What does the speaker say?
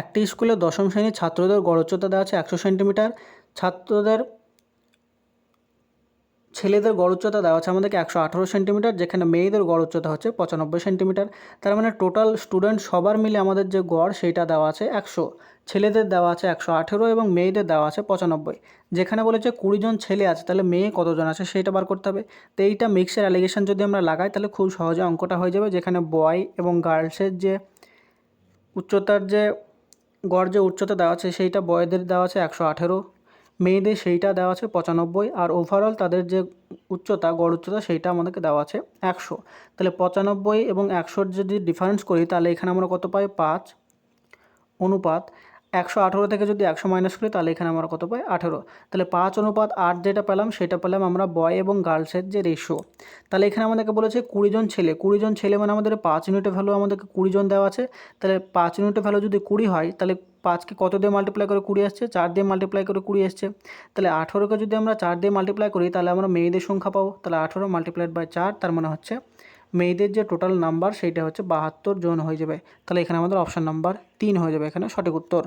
একটি স্কুলে দশম শ্রেণির ছাত্রদের গড় উচ্চতা দেওয়া আছে একশো সেন্টিমিটার। ছাত্রদের, ছেলেদের গড় উচ্চতা দেওয়া আছে আমাদেরকে একশো আঠেরো সেন্টিমিটার, যেখানে মেয়েদের গড় উচ্চতা হচ্ছে পঁচানব্বই সেন্টিমিটার। তার মানে টোটাল স্টুডেন্ট সবার মিলে আমাদের যে গড়, সেইটা দেওয়া আছে একশো। ছেলেদের দেওয়া আছে একশো আঠেরো এবং মেয়েদের দেওয়া আছে পঁচানব্বই। যেখানে বলেছে কুড়িজন ছেলে আছে, তাহলে মেয়ে কতজন আছে সেইটা বার করতে হবে। তো এইটা মিক্সের অ্যালিগেশন যদি আমরা লাগাই, তাহলে খুব সহজে অঙ্কটা হয়ে যাবে। যেখানে বয় এবং গার্লসের যে উচ্চতার যে গড় যে উচ্চতা দেওয়া আছে, সেইটা বয়েদের দেওয়া আছে একশো আঠেরো, মেয়েদের সেইটা দেওয়া আছে পঁচানব্বই, আর ওভারঅল তাদের যে উচ্চতা, গড় উচ্চতা, সেইটা আমাদেরকে দেওয়া আছে একশো। তাহলে পঁচানব্বই এবং একশোর যদি ডিফারেন্স করি, তাহলে এখানে আমরা কত পাই? পাঁচ। অনুপাত একশো আঠেরো থেকে যদি একশো মাইনাস করি, তাহলে এখানে আমরা কত পাই? আঠেরো। তাহলে পাঁচ অনুপাত আট যেটা পেলাম, সেটা পেলাম আমরা বয় এবং গার্লসের যে রেশিও তাহলে এখানে আমাদেরকে বলেছে কুড়িজন ছেলে। কুড়িজন ছেলে মানে আমাদের পাঁচ ইউনিটের ভ্যালু আমাদেরকে কুড়িজন দেওয়া আছে। তাহলে পাঁচ ইউনিটের ভ্যালু যদি কুড়ি হয়, তাহলে পাঁচকে কত দিয়ে মাল্টিপ্লাই করে কুড়ি আসছে? চার দিয়ে মাল্টিপ্লাই করে কুড়ি আসছে। তাহলে আঠেরোকে যদি আমরা চার দিয়ে মাল্টিপ্লাই করি, তাহলে আমরা মেয়েদের সংখ্যা পাবো। তাহলে আঠেরো মাল্টিপ্লাইড বাই চার, তার মানে হচ্ছে মেয়েদের যে টোটাল নাম্বার সেইটা হচ্ছে বাহাত্তর জন হয়ে যাবে। তাহলে এখানে আমাদের অপশান নাম্বার তিন হয়ে যাবে, এখানে সঠিক উত্তর।